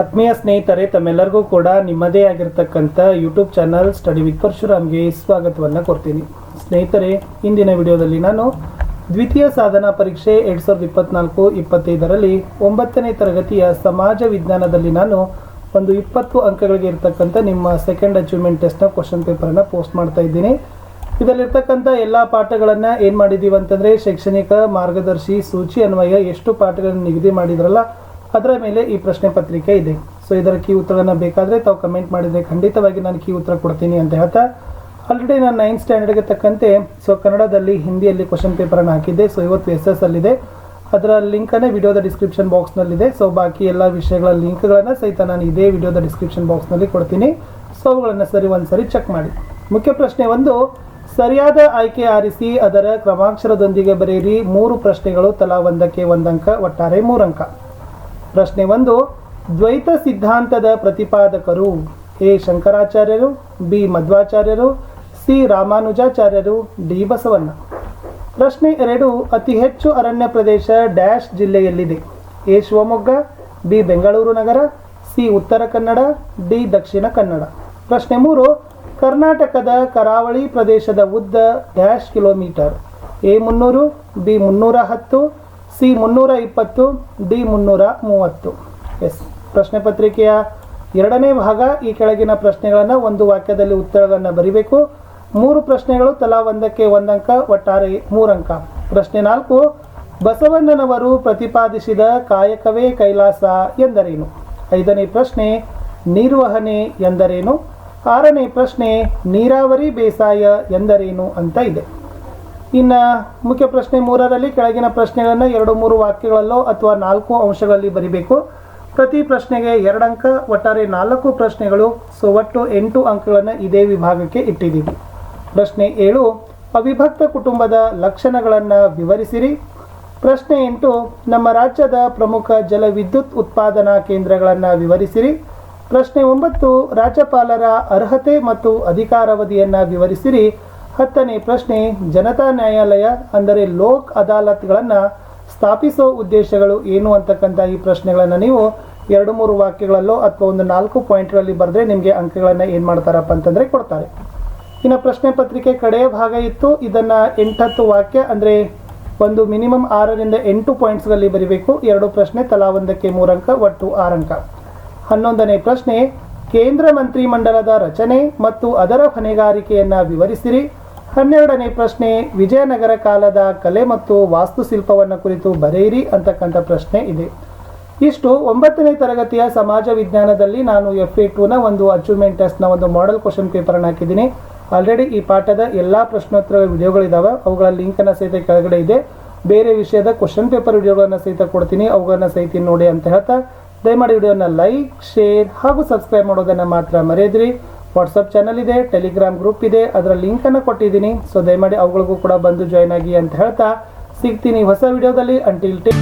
ಆತ್ಮೀಯ ಸ್ನೇಹಿತರೆ, ತಮ್ಮೆಲ್ಲರಿಗೂ ಕೂಡ ನಿಮ್ಮದೇ ಆಗಿರ್ತಕ್ಕಂಥ ಯೂಟ್ಯೂಬ್ ಚಾನಲ್ ಸ್ಟಡಿ ವಿತ್ ಪರಶುರಾಮ್ಗೆ ಸ್ವಾಗತವನ್ನು ಕೊಡ್ತೀನಿ ಸ್ನೇಹಿತರೆ, ಇಂದಿನ ವಿಡಿಯೋದಲ್ಲಿ ನಾನು ದ್ವಿತೀಯ ಸಾಧನಾ ಪರೀಕ್ಷೆ ಎರಡು ಸಾವಿರದ ಇಪ್ಪತ್ನಾಲ್ಕು ಇಪ್ಪತ್ತೈದರಲ್ಲಿ ಒಂಬತ್ತನೇ ತರಗತಿಯ ಸಮಾಜ ವಿಜ್ಞಾನದಲ್ಲಿ ನಾನು ಒಂದು ಇಪ್ಪತ್ತು ಅಂಕಗಳಿಗೆ ಇರ್ತಕ್ಕಂಥ ನಿಮ್ಮ ಸೆಕೆಂಡ್ ಅಚೀವ್ಮೆಂಟ್ ಟೆಸ್ಟ್ನ ಕ್ವಶನ್ ಪೇಪರನ್ನು ಪೋಸ್ಟ್ ಮಾಡ್ತಾ ಇದ್ದೀನಿ. ಇದರಲ್ಲಿರ್ತಕ್ಕಂಥ ಎಲ್ಲ ಪಾಠಗಳನ್ನು ಏನು ಮಾಡಿದ್ದೀವಿ ಅಂತಂದರೆ ಶೈಕ್ಷಣಿಕ ಮಾರ್ಗದರ್ಶಿ ಸೂಚಿ ಅನ್ವಯ ಎಷ್ಟು ಪಾಠಗಳನ್ನು ನಿಗದಿ ಮಾಡಿದ್ರಲ್ಲ ಅದರ ಮೇಲೆ ಈ ಪ್ರಶ್ನೆ ಪತ್ರಿಕೆ ಇದೆ. ಸೊ ಇದರ ಕೀ ಉತ್ತರನ ಬೇಕಾದರೆ ತಾವು ಕಮೆಂಟ್ ಮಾಡಿದರೆ ಖಂಡಿತವಾಗಿ ನಾನು ಕೀ ಉತ್ತರ ಕೊಡ್ತೀನಿ ಅಂತ ಹೇಳ್ತಾ ಆಲ್ರೆಡಿ ನಾನು ನೈನ್ ಸ್ಟ್ಯಾಂಡರ್ಡ್ಗೆ ತಕ್ಕಂತೆ ಸೊ ಕನ್ನಡದಲ್ಲಿ ಹಿಂದಿಯಲ್ಲಿ ಕ್ವಶನ್ ಪೇಪರನ್ನು ಹಾಕಿದ್ದೆ. ಸೊ ಇವತ್ತು ಎಸ್ ಎಸ್ ಅಲ್ಲಿದೆ. ಅದರ ಲಿಂಕನ್ನೇ ವಿಡಿಯೋದ ಡಿಸ್ಕ್ರಿಪ್ಷನ್ ಬಾಕ್ಸ್ನಲ್ಲಿದೆ ಸೊ ಬಾಕಿ ಎಲ್ಲ ವಿಷಯಗಳ ಲಿಂಕ್ಗಳನ್ನು ಸಹಿತ ನಾನು ಇದೇ ವಿಡಿಯೋದ ಡಿಸ್ಕ್ರಿಪ್ಷನ್ ಬಾಕ್ಸ್ನಲ್ಲಿ ಕೊಡ್ತೀನಿ. ಸೊ ಅವುಗಳನ್ನು ಸರಿ ಒಂದು ಸರಿ ಚೆಕ್ ಮಾಡಿ. ಮುಖ್ಯ ಪ್ರಶ್ನೆ ಒಂದು, ಸರಿಯಾದ ಆಯ್ಕೆ ಆರಿಸಿ, ಅದರ ಕ್ರಮಾಕ್ಷರದೊಂದಿಗೆ ಬರೆಯಿರಿ. ಮೂರು ಪ್ರಶ್ನೆಗಳು ತಲಾ ಒಂದಕ್ಕೆ ಒಂದಂಕ, ಒಟ್ಟಾರೆ ಮೂರಂಕ. ಪ್ರಶ್ನೆ ಒಂದು, ದ್ವೈತ ಸಿದ್ಧಾಂತದ ಪ್ರತಿಪಾದಕರು ಎ. ಶಂಕರಾಚಾರ್ಯರು, ಬಿ. ಮಧ್ವಾಚಾರ್ಯರು, ಸಿ. ರಾಮಾನುಜಾಚಾರ್ಯರು, ಡಿ. ಬಸವಣ್ಣ. ಪ್ರಶ್ನೆ ಎರಡು, ಅತಿ ಹೆಚ್ಚು ಅರಣ್ಯ ಪ್ರದೇಶ ಡ್ಯಾಶ್ ಜಿಲ್ಲೆಯಲ್ಲಿದೆ. ಎ. ಶಿವಮೊಗ್ಗ, ಬಿ. ಬೆಂಗಳೂರು ನಗರ, ಸಿ. ಉತ್ತರ ಕನ್ನಡ, ಡಿ. ದಕ್ಷಿಣ ಕನ್ನಡ. ಪ್ರಶ್ನೆ ಮೂರು, ಕರ್ನಾಟಕದ ಕರಾವಳಿ ಪ್ರದೇಶದ ಉದ್ದ ಡ್ಯಾಶ್ ಕಿಲೋಮೀಟರ್ ಎ. ಮುನ್ನೂರು, ಬಿ. ಮುನ್ನೂರ ಹತ್ತು ಸಿ ಮುನ್ನೂರ ಇಪ್ಪತ್ತು, ಡಿ ಮುನ್ನೂರ ಮೂವತ್ತು. ಎಸ್. ಪ್ರಶ್ನೆ ಪತ್ರಿಕೆಯ ಎರಡನೇ ಭಾಗ ಈ ಕೆಳಗಿನ ಪ್ರಶ್ನೆಗಳನ್ನು ಒಂದು ವಾಕ್ಯದಲ್ಲಿ ಉತ್ತರಗಳನ್ನು ಬರೀಬೇಕು. ಮೂರು ಪ್ರಶ್ನೆಗಳು ತಲಾ ಒಂದಕ್ಕೆ ಒಂದಂಕ, ಒಟ್ಟಾರೆ ಮೂರಂಕ. ಪ್ರಶ್ನೆ ನಾಲ್ಕು, ಬಸವಣ್ಣನವರು ಪ್ರತಿಪಾದಿಸಿದ ಕಾಯಕವೇ ಕೈಲಾಸ ಎಂದರೇನು? ಐದನೇ ಪ್ರಶ್ನೆ, ನಿರ್ವಹಣೆ ಎಂದರೇನು? ಆರನೇ ಪ್ರಶ್ನೆ, ನೀರಾವರಿ ಬೇಸಾಯ ಎಂದರೇನು ಅಂತ ಇದೆ. ಇನ್ನು ಮುಖ್ಯ ಪ್ರಶ್ನೆ ಮೂರರಲ್ಲಿ ಕೆಳಗಿನ ಪ್ರಶ್ನೆಗಳನ್ನು ಎರಡು ಮೂರು ವಾಕ್ಯಗಳಲ್ಲೋ ಅಥವಾ ನಾಲ್ಕು ಅಂಶಗಳಲ್ಲಿ ಬರಿಬೇಕು. ಪ್ರತಿ ಪ್ರಶ್ನೆಗೆ ಎರಡು ಅಂಕ, ಒಟ್ಟಾರೆ ನಾಲ್ಕು ಪ್ರಶ್ನೆಗಳು, ಸೊ ಒಟ್ಟು ಎಂಟು ಅಂಕಗಳನ್ನು ಇದೇ ವಿಭಾಗಕ್ಕೆ ಇಟ್ಟಿದ್ದೀವಿ. ಪ್ರಶ್ನೆ ಏಳು, ಅವಿಭಕ್ತ ಕುಟುಂಬದ ಲಕ್ಷಣಗಳನ್ನು ವಿವರಿಸಿರಿ. ಪ್ರಶ್ನೆ ಎಂಟು, ನಮ್ಮ ರಾಜ್ಯದ ಪ್ರಮುಖ ಜಲವಿದ್ಯುತ್ ಉತ್ಪಾದನಾ ಕೇಂದ್ರಗಳನ್ನು ವಿವರಿಸಿರಿ. ಪ್ರಶ್ನೆ ಒಂಬತ್ತು, ರಾಜ್ಯಪಾಲರ ಅರ್ಹತೆ ಮತ್ತು ಅಧಿಕಾರಾವಧಿಯನ್ನು ವಿವರಿಸಿರಿ. ಹತ್ತನೇ ಪ್ರಶ್ನೆ, ಜನತಾ ನ್ಯಾಯಾಲಯ ಅಂದರೆ ಲೋಕ್ ಅದಾಲತ್ಗಳನ್ನು ಸ್ಥಾಪಿಸೋ ಉದ್ದೇಶಗಳು ಏನು ಅಂತಕ್ಕಂಥ ಈ ಪ್ರಶ್ನೆಗಳನ್ನು ನೀವು ಎರಡು ಮೂರು ವಾಕ್ಯಗಳಲ್ಲೋ ಅಥವಾ ಒಂದು ನಾಲ್ಕು ಪಾಯಿಂಟ್ಗಳಲ್ಲಿ ಬರೆದ್ರೆ ನಿಮಗೆ ಅಂಕಗಳನ್ನು ಏನು ಮಾಡ್ತಾರಪ್ಪ ಅಂತಂದರೆ ಕೊಡ್ತಾರೆ. ಇನ್ನು ಪ್ರಶ್ನೆ ಪತ್ರಿಕೆ ಕಡೆಯ ಭಾಗ ಇತ್ತು. ಇದನ್ನು ಎಂಟತ್ತು ವಾಕ್ಯ ಅಂದರೆ ಒಂದು ಮಿನಿಮಮ್ ಆರರಿಂದ ಎಂಟು ಪಾಯಿಂಟ್ಸ್ಗಳಲ್ಲಿ ಬರೀಬೇಕು. ಎರಡು ಪ್ರಶ್ನೆ ತಲಾ ಒಂದಕ್ಕೆ ಮೂರಂಕ ಒಟ್ಟು ಆರಂಕ ಹನ್ನೊಂದನೇ ಪ್ರಶ್ನೆ, ಕೇಂದ್ರ ಮಂತ್ರಿಮಂಡಲದ ರಚನೆ ಮತ್ತು ಅದರ ಹೊಣೆಗಾರಿಕೆಯನ್ನು ವಿವರಿಸಿರಿ. ಹನ್ನೆರಡನೇ ಪ್ರಶ್ನೆ, ವಿಜಯನಗರ ಕಾಲದ ಕಲೆ ಮತ್ತು ವಾಸ್ತುಶಿಲ್ಪವನ್ನು ಕುರಿತು ಬರೆಯಿರಿ ಅಂತಕ್ಕಂಥ ಪ್ರಶ್ನೆ ಇದೆ. ಇಷ್ಟು, ಒಂಬತ್ತನೇ ತರಗತಿಯ ಸಮಾಜ ವಿಜ್ಞಾನದಲ್ಲಿ ನಾನು ಎಫ್ ಎ ಟೂನ ಒಂದು ಅಚೀವ್ಮೆಂಟ್ ಟೆಸ್ಟ್ನ ಒಂದು ಮಾಡೆಲ್ ಕ್ವಶನ್ ಪೇಪರನ್ನು ಹಾಕಿದ್ದೀನಿ. ಆಲ್ರೆಡಿ ಈ ಪಾಠದ ಎಲ್ಲ ಪ್ರಶ್ನೋತ್ತರ ವಿಡಿಯೋಗಳಿದ್ದಾವೆ ಅವುಗಳ ಲಿಂಕನ್ನು ಸಹಿತ ಕೆಳಗಡೆ ಇದೆ. ಬೇರೆ ವಿಷಯದ ಕ್ವಶನ್ ಪೇಪರ್ ವಿಡಿಯೋಗಳನ್ನು ಸಹಿತ ಕೊಡ್ತೀನಿ, ಅವುಗಳನ್ನು ಸಹಿತ ನೋಡಿ ಅಂತ ಹೇಳ್ತಾ, ದಯಮಾಡಿ ವಿಡಿಯೋನ ಲೈಕ್ ಶೇರ್ ಹಾಗೂ ಸಬ್ಸ್ಕ್ರೈಬ್ ಮಾಡೋದನ್ನು ಮಾತ್ರ ಮರೆಯದ್ರಿ. ವಾಟ್ಸಪ್ ಚಾನಲ್ ಇದೆ, ಟೆಲಿಗ್ರಾಮ್ ಗ್ರೂಪ್ ಇದೆ ಅದರ ಲಿಂಕನ್ನು ಕೊಟ್ಟಿದ್ದೀನಿ. ಸೊ ದಯಮಾಡಿ ಅವುಗಳಿಗೂ ಕೂಡ ಬಂದು ಜಾಯ್ನ್ ಆಗಿ ಅಂತ ಹೇಳ್ತಾ, ಸಿಗ್ತೀನಿ ಹೊಸ ವಿಡಿಯೋದಲ್ಲಿ ಅಂಟಿಲ್ ಟೇ